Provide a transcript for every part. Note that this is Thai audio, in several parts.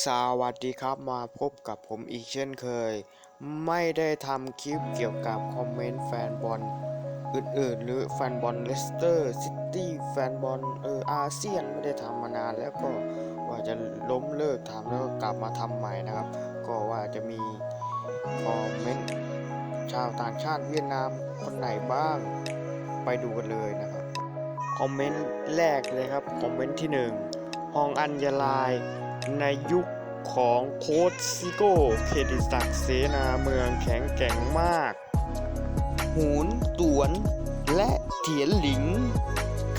สวัสดีครับมาพบกับผมอีกเช่นเคย ไม่ได้ทำคลิปเกี่ยวกับคอมเมนต์แฟนบอลอื่นๆ หรือแฟนบอลเลสเตอร์ซิตี้แฟนบอลเอออาเซียนไม่ได้ทำมานานแล้วก็ว่าจะล้มเลิกทำแล้วก็กลับมาทำใหม่นะครับ ก็ว่าจะมีคอมเมนต์ชาวต่างชาติเวียดนามคนไหนบ้างไปดูกันเลยนะครับ คอมเมนต์แรกเลยครับ คอมเมนต์ที่หนึ่ง ฮองอัญญาลาย ในยุคของโค้ชซิโก้เครดิตศักดิ์เสนาเมืองแข็งแกร่งมาก หูนตวนและเถียนหลิง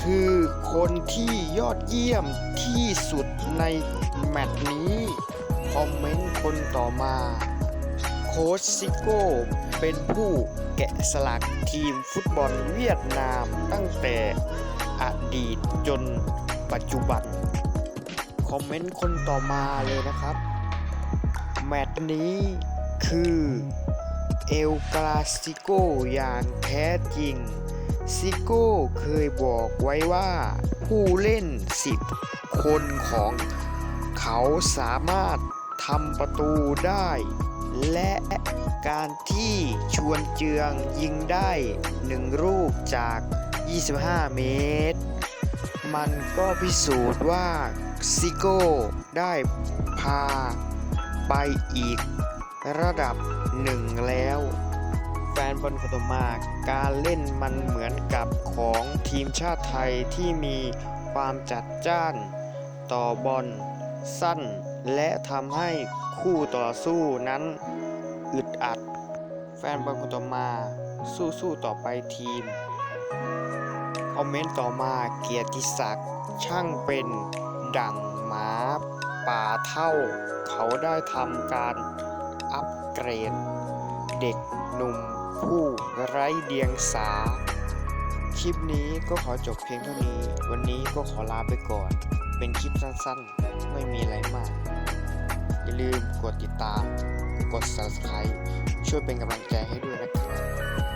คือคนที่ยอดเยี่ยมที่สุดในแมตช์นี้ คอมเมนต์คนต่อมา โค้ชซิโก้เป็นผู้แกะสลักทีมฟุตบอลเวียดนามตั้งแต่อดีตจนปัจจุบัน อมเมนต์คนต่อมาเลยนะครับ แมตช์นี้คือเอลกาซิโกอย่างแท้จริง ซิโก้เคยบอกไว้ว่าผู้เล่น 10 คนของเขาสามารถทำประตูได้ และการที่ชวนเจืองยิงได้หนึ่งลูกจาก 25 เมตร มันก็พิสูจน์ว่าซิโก้ได้พาไปอีกระดับหนึ่งแล้ว แฟนบอลคนต่อมาการเล่นมันเหมือนกับของทีมชาติไทยที่มีความจัดจ้าน ต่อบอลสั้น และทำให้คู่ต่อสู้นั้นอึดอัด แฟนบอลคนต่อมาสู้ๆต่อไปทีม คอมเมนต์ต่อมาเกียรติศักดิ์ช่างเป็นดั่งหมาป่าเท่า เขาได้ทำการอัปเกรด เด็กหนุ่มผู้ไร้เดียงสา คลิปนี้ก็ขอจบเพียงเท่านี้ วันนี้ก็ขอลาไปก่อน เป็นคลิปสั้นๆ ไม่มีอะไรมาก อย่าลืมกดติดตาม กด subscribe ช่วยเป็นกำลังใจให้ด้วยนะครับ